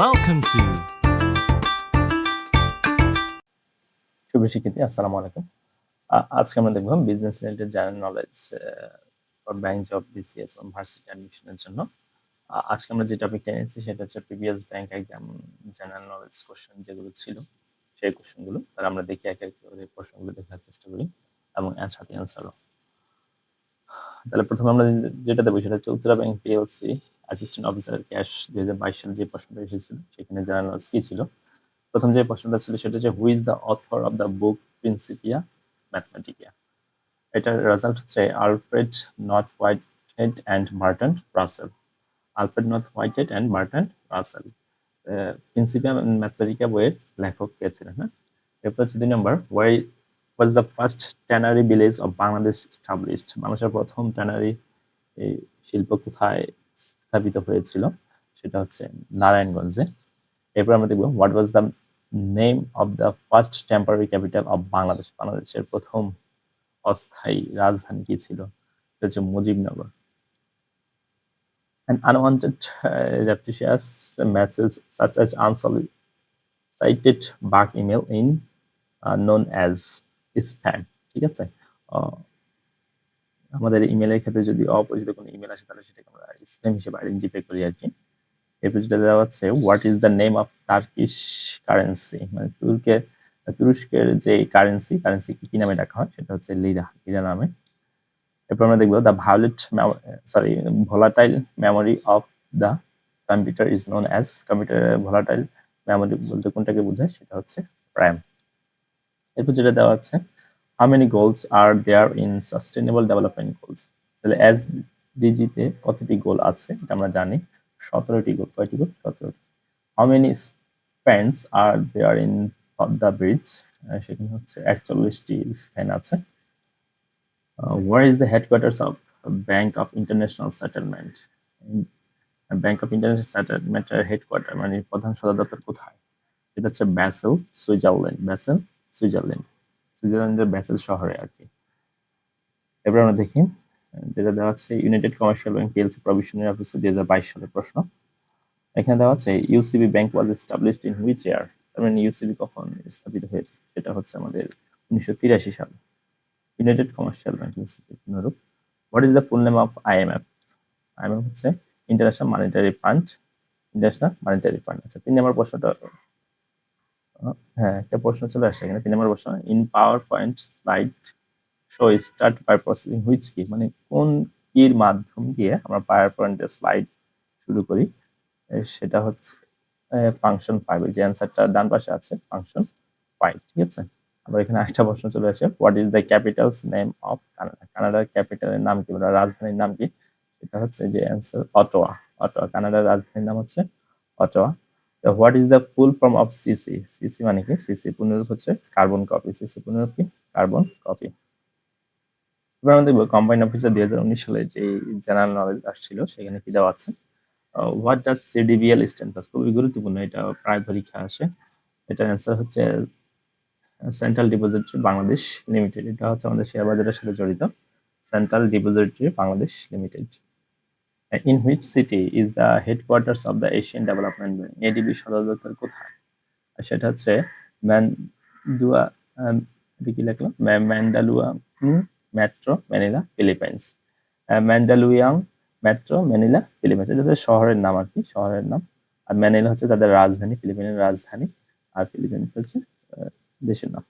Welcome to শুভ শিক্ষার্থী আসসালামু আলাইকুম। আজকে আমরা দেখব business related general knowledge for bank job BCS এবং ভার্সিটি অ্যাডমিশনের জন্য। আজকে আমরা যে টপিকটা এনেছি সেটা হচ্ছে previous bank exam general knowledge question যেগুলো ছিল, সেই কোশ্চেনগুলো তার আমরা দেখি এক এক করে প্রশ্নগুলো দেখার চেষ্টা করি এবং সাথে অ্যান্সারও তাহলে প্রথমে আমরা যেটা দেবো সেটা হচ্ছে Uttara bank PLC assistant officer cash দুই হাজার বাইশ সালে যে প্রশ্নটা এসেছিল, সেখানে জেনারেল কি ছিল। প্রথম যে প্রশ্নটা ছিল সেটা হচ্ছে who is the author of the book Principia Mathematica এটার রেজাল্ট হচ্ছে Alfred North Whitehead and Marton Russell Alfred North Whitehead and Marton Russell Principia Mathematica বইয়ের লেখক কে ছিলেন হ্যাঁ? এরপর হচ্ছে দুই নম্বর why was the first tannery village of Bangladesh established বাংলাদেশের প্রথম ট্যানারি শিল্প কোথায় স্থাপিত হয়েছিল সেটা হচ্ছে নারায়ণগঞ্জে। এরপর আমরা দেখব what was the name of the first temporary capital of Bangladesh বাংলাদেশের প্রথম অস্থায়ী রাজধানী কি ছিল? সেটা হচ্ছে Mujibnagar. An unwanted uh, repetitious message such as unsolicited bug email in uh, known as spam ঠিক আছে? আহ, আমাদের ইমেলের ক্ষেত্রে যদি অপরিচিত কোনো ইমেল আসে, তাহলে সেটাকে আমরা স্প্যাম হিসেবে আইডেন্টিফাই করি আর কি। এরপর যেটা দেওয়া হচ্ছে what is the name of Turkish currency মানে তুর্কের, তুরস্কের যে কারেন্সি কারেন্সি কি নামে ডাকা হয়, সেটা হচ্ছে লিরা লিরা নামে। এরপর আমরা দেখব the violet sorry volatile memory of the computer is known as computer volatile memory বলতে কোনটাকে বোঝায়, সেটা হচ্ছে র্যাম এরপর যেটা দেওয়া আছে how many goals are there in sustainable development goals তাহলে এস ডিজিতে কতটি গোল আছে এটা আমরা জানি। সতেরোটি গোল কয়টি গোল সতেরোটি। How many spans are there in the bridge সেখানে হচ্ছে একচল্লিশটি স্প্যান আছে। Where is the headquarters of Bank of International Settlement Bank of International সেটেলমেন্টের headquarter মানে প্রধান সদর দপ্তর কোথায়? এটা হচ্ছে ব্যাসেল সুইজারল্যান্ড ব্যাসেল সুইজারল্যান্ড সুইজারল্যান্ডের ব্যাসেল শহরে আর কি। এবার আমরা দেখি, যেটা দেওয়া আছে United Commercial bank PLC provisionary অফিসে দুই হাজার বাইশ সালের প্রশ্ন। এখানে দেওয়া আছে UCB bank was established in which year তার মানে ইউসিবি কখন স্থাপিত হয়েছে? সেটা হচ্ছে আমাদের উনিশশো তিরাশি সালে। United commercial bank UCB পুনরূপ what is the full name of IMF IMF হচ্ছে international monetary fund international monetary fund আচ্ছা তিন নম্বর প্রশ্নটা হ্যাঁ একটা প্রশ্ন চলে আসছে এখানে। তিন নম্বর প্রশ্ন in power point slide show start by processing which কি মানে কোন কির মাধ্যম দিয়ে আমরা পাওয়ার পয়েন্টের স্লাইড শুরু করি? সেটা হচ্ছে ফাংশন ফাইভ যে অ্যান্সারটা ডান পাশে আছে ফাংশন ফাইভ ঠিক আছে? আবার এখানে একটা প্রশ্ন চলে আসে what is the capital's name of Canada কানাডার ক্যাপিটালের নাম কি? বা রাজধানীর নাম কি? এটা হচ্ছে যে অ্যান্সার অটোয়া অটোয়া কানাডার রাজধানীর নাম হচ্ছে Ottawa what is the full form of CC CC মানে কি? সিসি পুনরূপ হচ্ছে কার্বন কপি সিসি পুনরূপ কি? কার্বন কপি এবার আমরা দেখব কম্বাইন অফিসার দুই হাজার উনিশ সালে যে জেনারেল নলেজ আসছিল, সেখানে কি দেওয়া আছে? What does CDBL stand for খুবই গুরুত্বপূর্ণ, এটা প্রায় পরীক্ষা আসে। এটার অ্যান্সার হচ্ছে সেন্ট্রাল ডিপোজিটরি বাংলাদেশ লিমিটেড এটা হচ্ছে আমাদের শেয়ার বাজারের সাথে জড়িত। Central depository Bangladesh limited in which city is the headquarters of the Asian development bank ADB সদর দপ্তর কোথায়? সেটা হচ্ছে এটা কি লিখলাম? Mandaluyong metro, Manila, Philippines. Mandaluyong, metro, Manila, Philippines. এটা হচ্ছে শহরের নাম আর কি, শহরের নাম। আর ম্যানিলা হচ্ছে তাদের রাজধানী, ফিলিপাইনের রাজধানী। আর ফিলিপাইন্স হচ্ছে দেশের নাম।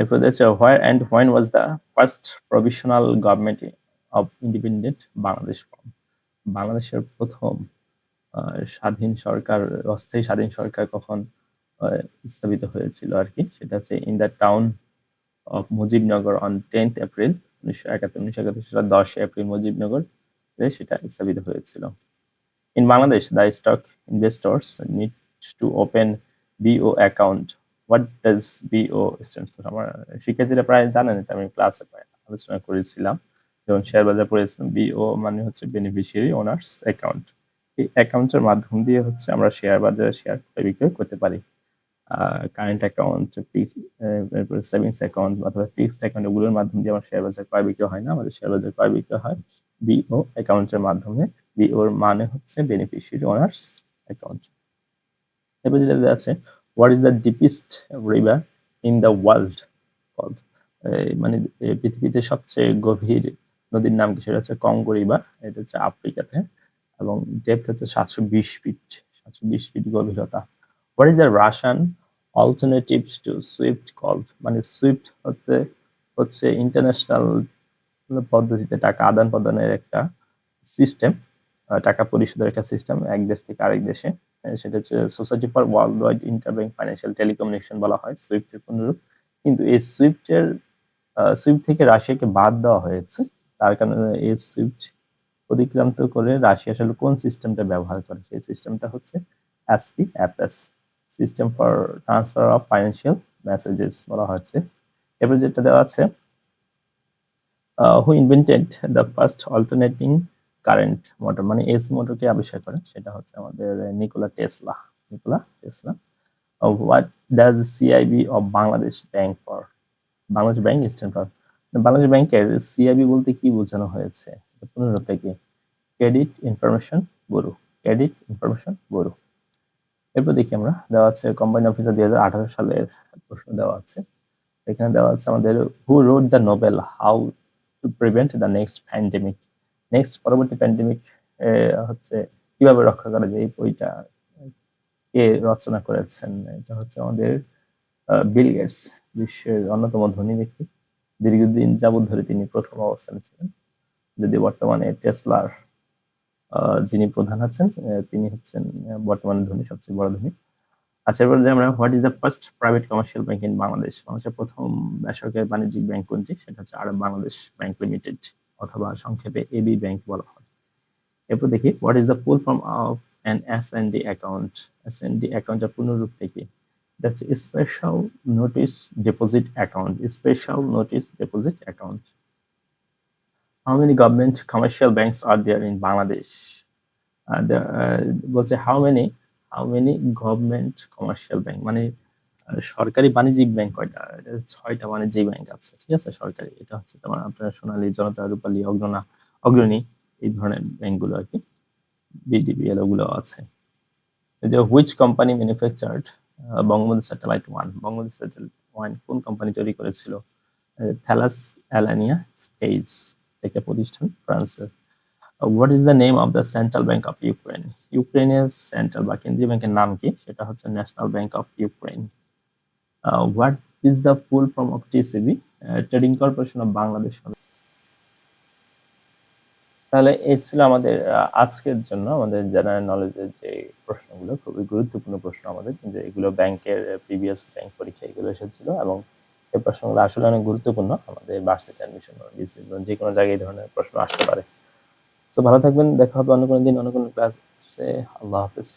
এরপর হচ্ছে where and when was the first provisional government of independent Bangladesh formed? বাংলাদেশের প্রথম স্বাধীন সরকার, অস্থায়ী স্বাধীন সরকার কখন স্থাপিত হয়েছিল আর কি, সেটা হচ্ছে in the town of Mujibnagar on tenth April উনিশশো একাত্তর উনিশশো একাত্তর সাল দশ এপ্রিল মুজিবনগর সেটা স্থাপিত হয়েছিল। In Bangladesh the stock investors need to open BO account what does BO stand আমার শিক্ষার্থীরা প্রায় জানেন এটা আমি ক্লাসে আলোচনা করেছিলাম। যেমন শেয়ার বাজার পড়েছিলাম বিও মানে হচ্ছে বেনিফিশিয়ারি ওনার্স অ্যাকাউন্ট এই অ্যাকাউন্টের মাধ্যম দিয়ে হচ্ছে আমরা শেয়ার বাজারে শেয়ার ক্রয় বিক্রয় করতে পারি। কারেন্ট অ্যাকাউন্ট এরপরে সেভিংস অ্যাকাউন্ট অথবা ফিক্সড অ্যাকাউন্ট ওগুলোর মাধ্যমে দিয়ে আমার শেয়ার বাজার ক্রয় বিক্রয় হয় না। আমাদের শেয়ার বাজার ক্রয় বিক্রয় হয় বিও অ্যাকাউন্টের মাধ্যমে। বিওর মানে হচ্ছে বেনিফিশিয়ারি ওনার্স অ্যাকাউন্ট এরপর যেটা আছে what is the deepest river in the world মানে পৃথিবীতে সবচেয়ে গভীর নদীর নাম কি সেটা হচ্ছে কঙ্গো রিভার এটা হচ্ছে আফ্রিকাতে, এবং ডেপথ হচ্ছে সাতশো বিশ ফিট সাতশো বিশ ফিট গভীরতা। What is the Russian alternative to SWIFT call মানে সুইফট হচ্ছে হচ্ছে ইন্টারন্যাশনাল পদ্ধতিতে টাকা, আদান প্রদানের একটা সিস্টেম টাকা পরিশোধের একটা সিস্টেম এক দেশ থেকে আরেক দেশে। সেটা হচ্ছে society for world wide interbank financial telecommunication বলা হয় সুইফটের পুনরূপ কিন্তু এই সুইফটের সুইফট থেকে রাশিয়াকে বাদ দেওয়া হয়েছে। তার কারণে এই সুইফট অতিক্রান্ত করে রাশিয়া আসলে কোন সিস্টেমটা ব্যবহার করে? সেই সিস্টেমটা হচ্ছে SP FS system for transfer of financial messages বলা হচ্ছে। এরপর যেটা দেওয়া আছে who invented the first alternating current motor মানে এসি মোটরকে আবিষ্কার করে সেটা হচ্ছে আমাদের Nikola Tesla Nikola Tesla what does CIB of Bangladesh bank for Bangladesh bank stand for Bangladesh ব্যাংকের সিআইবি বলতে কি বোঝানো হয়েছে? পুনরূপটা কি credit information bureau credit information bureau এরপর দেখি আমরা, দেওয়া আছে কম্বাইন অফিসার দুই হাজার আঠারো সালের প্রশ্ন দেওয়া আছে। এখানে দেওয়া আছে আমাদের who wrote the novel how to prevent the next pandemic next পরবর্তী প্যান্ডেমিক হচ্ছে কীভাবে রক্ষা করা যায়? এই বইটা কে রচনা করেছেন? এটা হচ্ছে আমাদের বিল গেটস বিশ্বের অন্যতম ধনী ব্যক্তি। দীর্ঘদিন যাবৎ ধরে তিনি প্রথম অবস্থানে ছিলেন। যদি বর্তমানে টেসলার যিনি প্রধান আছেন তিনি হচ্ছেন বর্তমানে ধনী সবচেয়ে বড় ধনী। আচ্ছা এবার যে আমরা what is the first private commercial bank in Bangladesh? বাংলাদেশের প্রথম বেসরকারি বাণিজ্যিক ব্যাংক কোনটি? সেটা হচ্ছে আরব বাংলাদেশ ব্যাংক লিমিটেড অথবা সংক্ষেপে এবি ব্যাংক বলা হয়। এরপর দেখি, what is the full form of an S N D account? S N D অ্যাকাউন্টের পুনরূপ থেকে এটা হচ্ছে special notice deposit account special notice deposit account how many government commercial banks are there in Bangladesh? Uh, there, uh, বলছে how many how many government commercial bank? মানে সরকারি বাণিজ্যিক bank কয়টা? ছয়টা বাণিজ্যিক ব্যাংক আছে ঠিক আছে? সরকারি এটা হচ্ছে তোমার আপনার সোনালী জনতা রূপালী অগ্রণা অগ্রণী এই ধরনের ব্যাংকগুলো আর কি বিডিবিএল ওগুলো আছে। Which company manufactured Bangabandhu satellite one. Bangabandhu satellite one কোন কোম্পানি তৈরি করেছিল? থ্যালাস অ্যালানিয়া স্পেস একটা প্রতিষ্ঠান ফ্রান্সের what is the name of the central bank of Ukraine ইউক্রেনের সেন্ট্রাল বা কেন্দ্রীয় ব্যাংকের নাম কি? সেটা হচ্ছে national bank of Ukraine what is the full form of TCB trading corporation of Bangladesh তাহলে এই ছিল আমাদের আজকের জন্য আমাদের জেনারেল নলেজের যে প্রশ্নগুলো, খুবই গুরুত্বপূর্ণ প্রশ্ন আমাদের কিন্তু এগুলো ব্যাংকের প্রিভিয়াস ব্যাংক পরীক্ষা এগুলো এসেছিল এবং এই প্রশ্নগুলো আসলে অনেক গুরুত্বপূর্ণ। আমাদের বার্ষিক অ্যাডমিশন যে কোনো জায়গায় এই ধরনের প্রশ্ন আসতে পারে। সো ভালো থাকবেন, দেখা হবে অন্য কোনো দিন, অন্য কোনো ক্লাসে আল্লাহ হাফিজ।